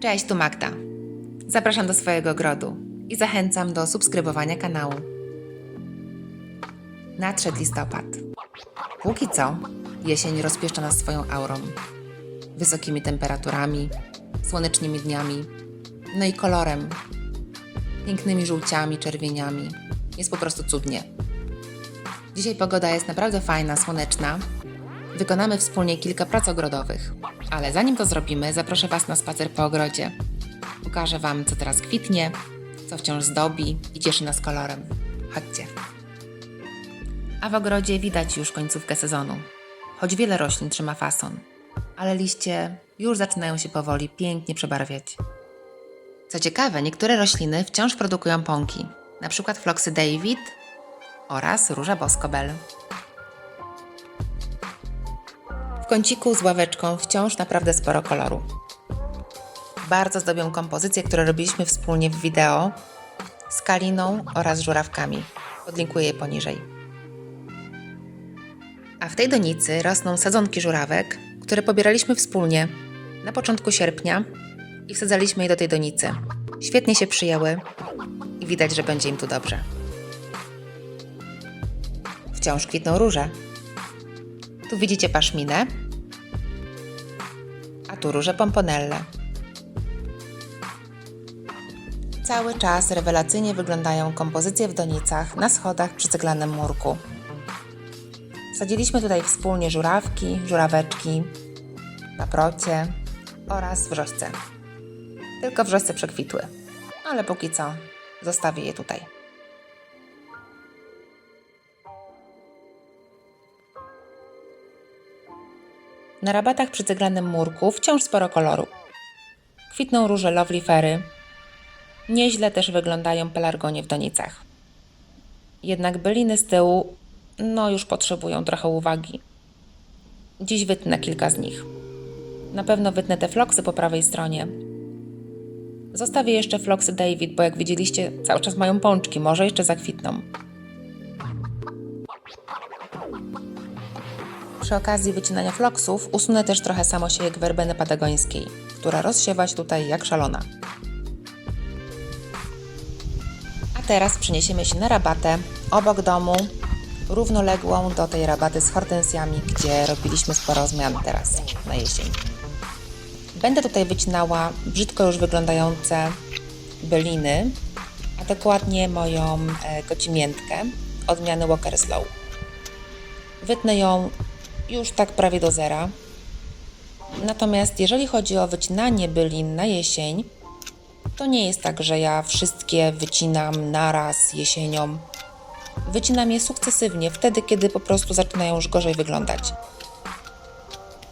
Cześć, tu Magda. Zapraszam do swojego ogrodu i zachęcam do subskrybowania kanału. Nadszedł listopad. Póki co, jesień rozpieszcza nas swoją aurą. Wysokimi temperaturami, słonecznymi dniami, no i kolorem. Pięknymi żółciami, czerwieniami. Jest po prostu cudnie. Dzisiaj pogoda jest naprawdę fajna, słoneczna. Wykonamy wspólnie kilka prac ogrodowych. Ale zanim to zrobimy, zaproszę Was na spacer po ogrodzie. Pokażę Wam, co teraz kwitnie, co wciąż zdobi i cieszy nas kolorem. Chodźcie. A w ogrodzie widać już końcówkę sezonu. Choć wiele roślin trzyma fason, ale liście już zaczynają się powoli pięknie przebarwiać. Co ciekawe, niektóre rośliny wciąż produkują pąki, na przykład floksy David oraz róża Boscobel. Kąciku z ławeczką wciąż naprawdę sporo koloru. Bardzo zdobią kompozycje, które robiliśmy wspólnie w wideo z kaliną oraz żurawkami. Podlinkuję je poniżej. A w tej donicy rosną sadzonki żurawek, które pobieraliśmy wspólnie na początku sierpnia i wsadzaliśmy je do tej donicy. Świetnie się przyjęły i widać, że będzie im tu dobrze. Wciąż kwitną róże. Tu widzicie paszminę, a tu róże pomponelle. Cały czas rewelacyjnie wyglądają kompozycje w donicach na schodach przy ceglanym murku. Sadziliśmy tutaj wspólnie żurawki, żuraweczki, paprocie oraz wrzośce. Tylko wrzośce przekwitły, ale póki co zostawię je tutaj. Na rabatach przy ceglanym murku wciąż sporo koloru. Kwitną róże lovely ferry. Nieźle też wyglądają pelargonie w donicach. Jednak byliny z tyłu, no już potrzebują trochę uwagi. Dziś wytnę kilka z nich. Na pewno wytnę te floksy po prawej stronie. Zostawię jeszcze floksy David, bo jak widzieliście, cały czas mają pączki, może jeszcze zakwitną. Przy okazji wycinania floksów usunę też trochę samosiejek werbeny patagońskiej, która rozsiewa się tutaj jak szalona. A teraz przeniesiemy się na rabatę obok domu, równoległą do tej rabaty z hortensjami, gdzie robiliśmy sporo zmian teraz na jesień. Będę tutaj wycinała brzydko już wyglądające byliny, a dokładnie moją e, kocimiętkę odmiany Walker Slow. Wytnę ją już tak prawie do zera. Natomiast jeżeli chodzi o wycinanie bylin na jesień, to nie jest tak, że ja wszystkie wycinam naraz jesienią. Wycinam je sukcesywnie, wtedy kiedy po prostu zaczynają już gorzej wyglądać.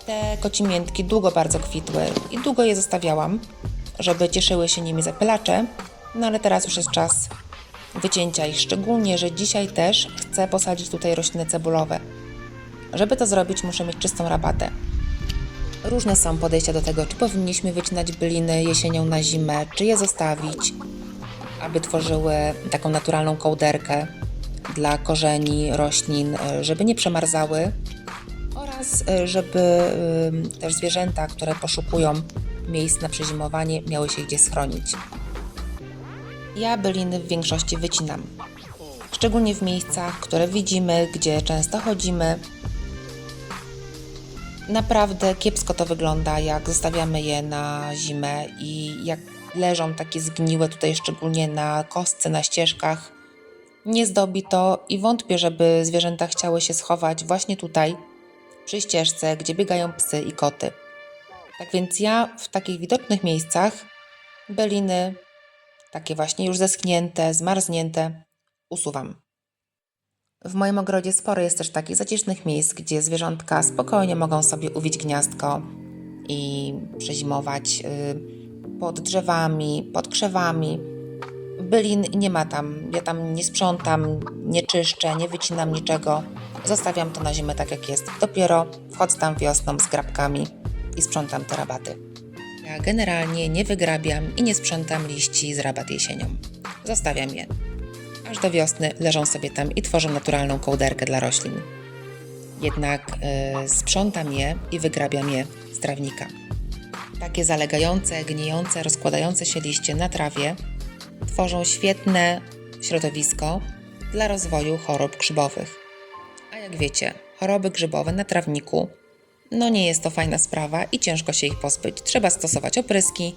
Te kocimiętki długo bardzo kwitły i długo je zostawiałam, żeby cieszyły się nimi zapylacze, no ale teraz już jest czas wycięcia ich, szczególnie, że dzisiaj też chcę posadzić tutaj rośliny cebulowe. Żeby to zrobić, muszę mieć czystą rabatę. Różne są podejścia do tego, czy powinniśmy wycinać byliny jesienią na zimę, czy je zostawić, aby tworzyły taką naturalną kołderkę dla korzeni roślin, żeby nie przemarzały oraz e, żeby e, też zwierzęta, które poszukują miejsc na przezimowanie, miały się gdzie schronić. Ja byliny w większości wycinam, szczególnie w miejscach, które widzimy, gdzie często chodzimy, Naprawdę kiepsko to wygląda, jak zostawiamy je na zimę i jak leżą takie zgniłe tutaj, szczególnie na kostce, na ścieżkach. Nie zdobi to i wątpię, żeby zwierzęta chciały się schować właśnie tutaj, przy ścieżce, gdzie biegają psy i koty. Tak więc ja w takich widocznych miejscach beliny, takie właśnie już zeschnięte, zmarznięte, usuwam. W moim ogrodzie sporo jest też takich zacisznych miejsc, gdzie zwierzątka spokojnie mogą sobie uwić gniazdko i przezimować y, pod drzewami, pod krzewami. Bylin nie ma tam, ja tam nie sprzątam, nie czyszczę, nie wycinam niczego. Zostawiam to na zimę tak jak jest. Dopiero wchodzę tam wiosną z grabkami i sprzątam te rabaty. Ja generalnie nie wygrabiam i nie sprzątam liści z rabat jesienią. Zostawiam je aż do wiosny leżą sobie tam i tworzą naturalną kołderkę dla roślin. Jednak y, sprzątam je i wygrabiam je z trawnika. Takie zalegające, gnijące, rozkładające się liście na trawie tworzą świetne środowisko dla rozwoju chorób grzybowych. A jak wiecie, choroby grzybowe na trawniku no nie jest to fajna sprawa i ciężko się ich pozbyć. Trzeba stosować opryski,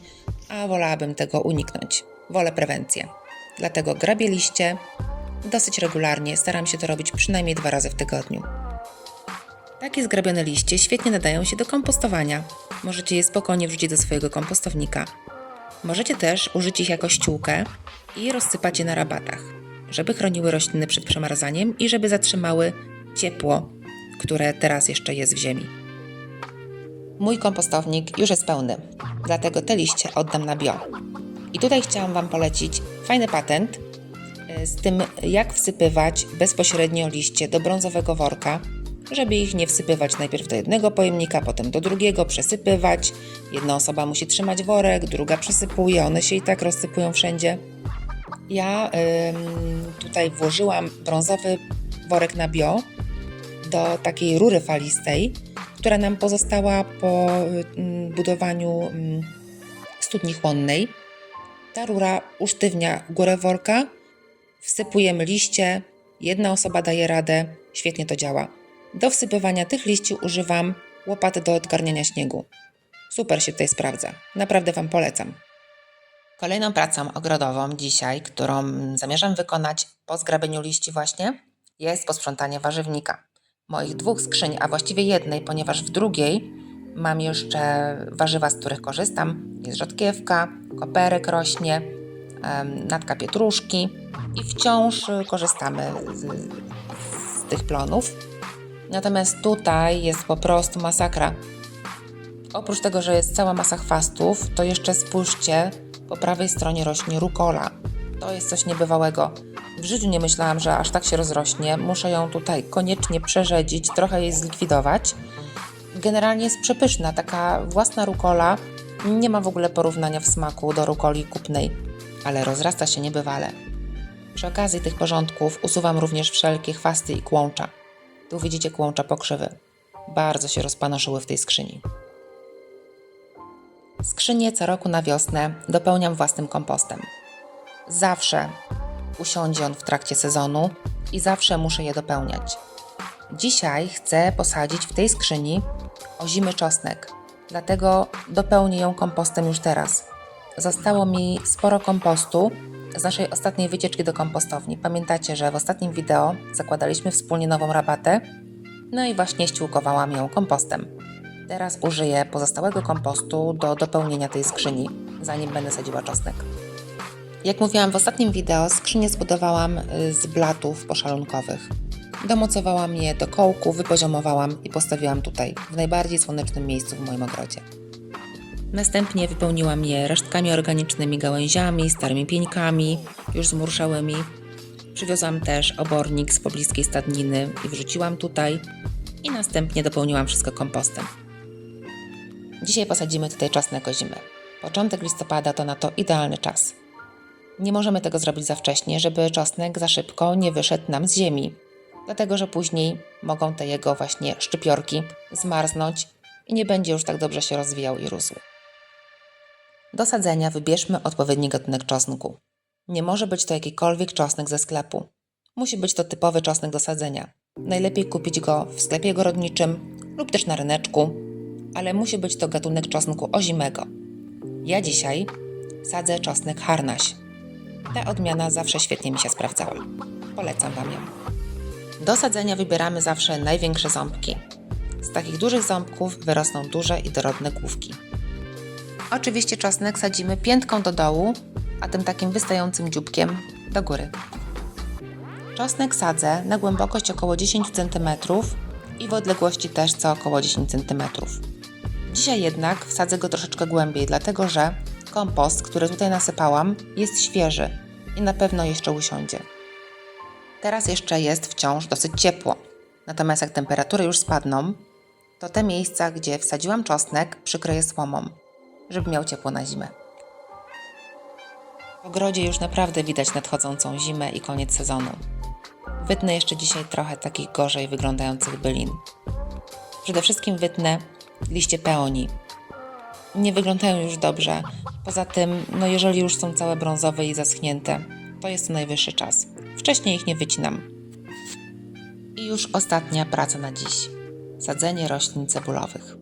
a wolałabym tego uniknąć. Wolę prewencję. Dlatego grabię liście dosyć regularnie, staram się to robić przynajmniej dwa razy w tygodniu. Takie zgrabione liście świetnie nadają się do kompostowania. Możecie je spokojnie wrzucić do swojego kompostownika. Możecie też użyć ich jako ściółkę i rozsypać je na rabatach, żeby chroniły rośliny przed przemarzaniem i żeby zatrzymały ciepło, które teraz jeszcze jest w ziemi. Mój kompostownik już jest pełny, dlatego te liście oddam na bio. I tutaj chciałam Wam polecić fajny patent e, z tym, jak wsypywać bezpośrednio liście do brązowego worka, żeby ich nie wsypywać najpierw do jednego pojemnika, potem do drugiego, przesypywać. Jedna osoba musi trzymać worek, druga przesypuje, one się i tak rozsypują wszędzie. Ja tutaj włożyłam brązowy worek na bio do takiej rury falistej, która nam pozostała po budowaniu studni chłonnej. Ta rura usztywnia górę worka, wsypujemy liście, jedna osoba daje radę, świetnie to działa. Do wsypywania tych liści używam łopaty do odgarniania śniegu. Super się tutaj sprawdza. Naprawdę Wam polecam. Kolejną pracą ogrodową dzisiaj, którą zamierzam wykonać po zgrabieniu liści właśnie, jest posprzątanie warzywnika. Moich dwóch skrzyń, a właściwie jednej, ponieważ w drugiej mam jeszcze warzywa, z których korzystam. Jest rzodkiewka, koperek rośnie, natka pietruszki i wciąż korzystamy z, z tych plonów. Natomiast tutaj jest po prostu masakra. Oprócz tego, że jest cała masa chwastów, to jeszcze spójrzcie, po prawej stronie rośnie rukola. To jest coś niebywałego. W życiu nie myślałam, że aż tak się rozrośnie. Muszę ją tutaj koniecznie przerzedzić, trochę jej zlikwidować. Generalnie jest przepyszna, taka własna rukola. Nie ma w ogóle porównania w smaku do rukoli kupnej, ale rozrasta się niebywale. Przy okazji tych porządków usuwam również wszelkie chwasty i kłącza. Tu widzicie kłącza pokrzywy. Bardzo się rozpanoszyły w tej skrzyni. Skrzynię co roku na wiosnę dopełniam własnym kompostem. Zawsze usiądzie on w trakcie sezonu i zawsze muszę je dopełniać. Dzisiaj chcę posadzić w tej skrzyni ozimy czosnek, dlatego dopełnię ją kompostem już teraz. Zostało mi sporo kompostu z naszej ostatniej wycieczki do kompostowni. Pamiętacie, że w ostatnim wideo zakładaliśmy wspólnie nową rabatę, no i właśnie ściółkowałam ją kompostem. Teraz użyję pozostałego kompostu do dopełnienia tej skrzyni, zanim będę sadziła czosnek. Jak mówiłam w ostatnim wideo, skrzynię zbudowałam y, z blatów poszalunkowych. Domocowałam je do kołku, wypoziomowałam i postawiłam tutaj, w najbardziej słonecznym miejscu w moim ogrodzie. Następnie wypełniłam je resztkami organicznymi, gałęziami, starymi pieńkami, już zmurszałymi. Przywiozłam też obornik z pobliskiej stadniny i wrzuciłam tutaj. I następnie dopełniłam wszystko kompostem. Dzisiaj posadzimy tutaj czosnek ozimy. Początek listopada to na to idealny czas. Nie możemy tego zrobić za wcześnie, żeby czosnek za szybko nie wyszedł nam z ziemi, dlatego że później mogą te jego właśnie szczypiorki zmarznąć i nie będzie już tak dobrze się rozwijał i rósł. Do sadzenia wybierzmy odpowiedni gatunek czosnku. Nie może być to jakikolwiek czosnek ze sklepu. Musi być to typowy czosnek do sadzenia. Najlepiej kupić go w sklepie ogrodniczym lub też na ryneczku, ale musi być to gatunek czosnku ozimego. Ja dzisiaj sadzę czosnek harnaś. Ta odmiana zawsze świetnie mi się sprawdzała. Polecam Wam ją. Do sadzenia wybieramy zawsze największe ząbki. Z takich dużych ząbków wyrosną duże i dorodne główki. Oczywiście czosnek sadzimy piętką do dołu, a tym takim wystającym dzióbkiem do góry. Czosnek sadzę na głębokość około 10 cm i w odległości też co około 10 cm. Dzisiaj jednak wsadzę go troszeczkę głębiej, dlatego że kompost, który tutaj nasypałam, jest świeży i na pewno jeszcze usiądzie. Teraz jeszcze jest wciąż dosyć ciepło, natomiast jak temperatury już spadną, to te miejsca, gdzie wsadziłam czosnek, przykryję słomą, żeby miał ciepło na zimę. W ogrodzie już naprawdę widać nadchodzącą zimę i koniec sezonu. Wytnę jeszcze dzisiaj trochę takich gorzej wyglądających bylin. Przede wszystkim wytnę liście peonii. nie wyglądają już dobrze. Poza tym, no jeżeli już są całe brązowe i zaschnięte, to jest to najwyższy czas. Wcześniej ich nie wycinam. I już ostatnia praca na dziś. Sadzenie roślin cebulowych.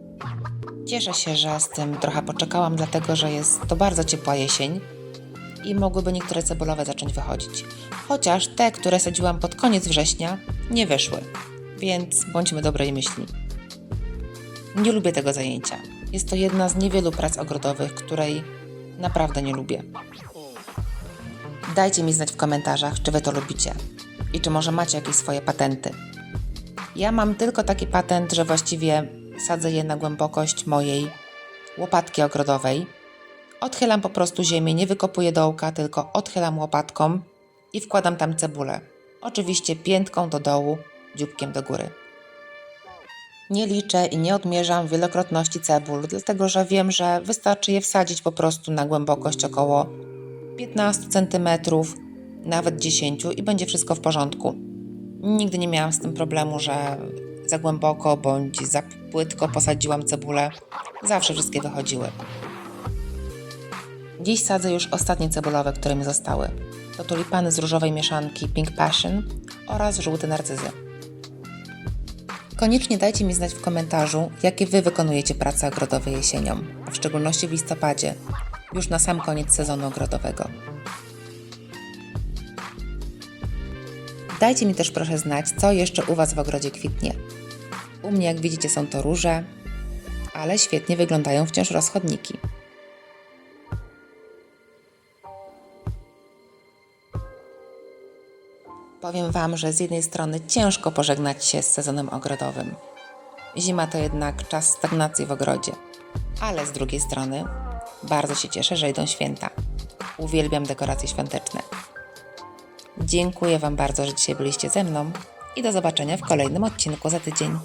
Cieszę się, że z tym trochę poczekałam, dlatego że jest to bardzo ciepła jesień i mogłyby niektóre cebulowe zacząć wychodzić. Chociaż te, które sadziłam pod koniec września, nie wyszły, więc bądźmy dobrej myśli. Nie lubię tego zajęcia. Jest to jedna z niewielu prac ogrodowych, której naprawdę nie lubię. Dajcie mi znać w komentarzach, czy wy to lubicie i czy może macie jakieś swoje patenty. Ja mam tylko taki patent, że właściwie sadzę je na głębokość mojej łopatki ogrodowej. Odchylam po prostu ziemię, nie wykopuję dołka, tylko odchylam łopatką i wkładam tam cebulę. Oczywiście piętką do dołu, dzióbkiem do góry. Nie liczę i nie odmierzam wielokrotności cebul, dlatego że wiem, że wystarczy je wsadzić po prostu na głębokość około 15 cm, nawet 10 i będzie wszystko w porządku. Nigdy nie miałam z tym problemu, że za głęboko bądź za płytko posadziłam cebulę. Zawsze wszystkie wychodziły. Dziś sadzę już ostatnie cebulowe, które mi zostały. To tulipany z różowej mieszanki Pink Passion oraz żółte narcyzy. Koniecznie dajcie mi znać w komentarzu, jakie Wy wykonujecie prace ogrodowe jesienią, a w szczególności w listopadzie, już na sam koniec sezonu ogrodowego. Dajcie mi też proszę znać, co jeszcze u Was w ogrodzie kwitnie. U mnie, jak widzicie, są to róże, ale świetnie wyglądają wciąż rozchodniki. Powiem Wam, że z jednej strony ciężko pożegnać się z sezonem ogrodowym. Zima to jednak czas stagnacji w ogrodzie, ale z drugiej strony bardzo się cieszę, że idą święta. Uwielbiam dekoracje świąteczne. Dziękuję Wam bardzo, że dzisiaj byliście ze mną i do zobaczenia w kolejnym odcinku za tydzień.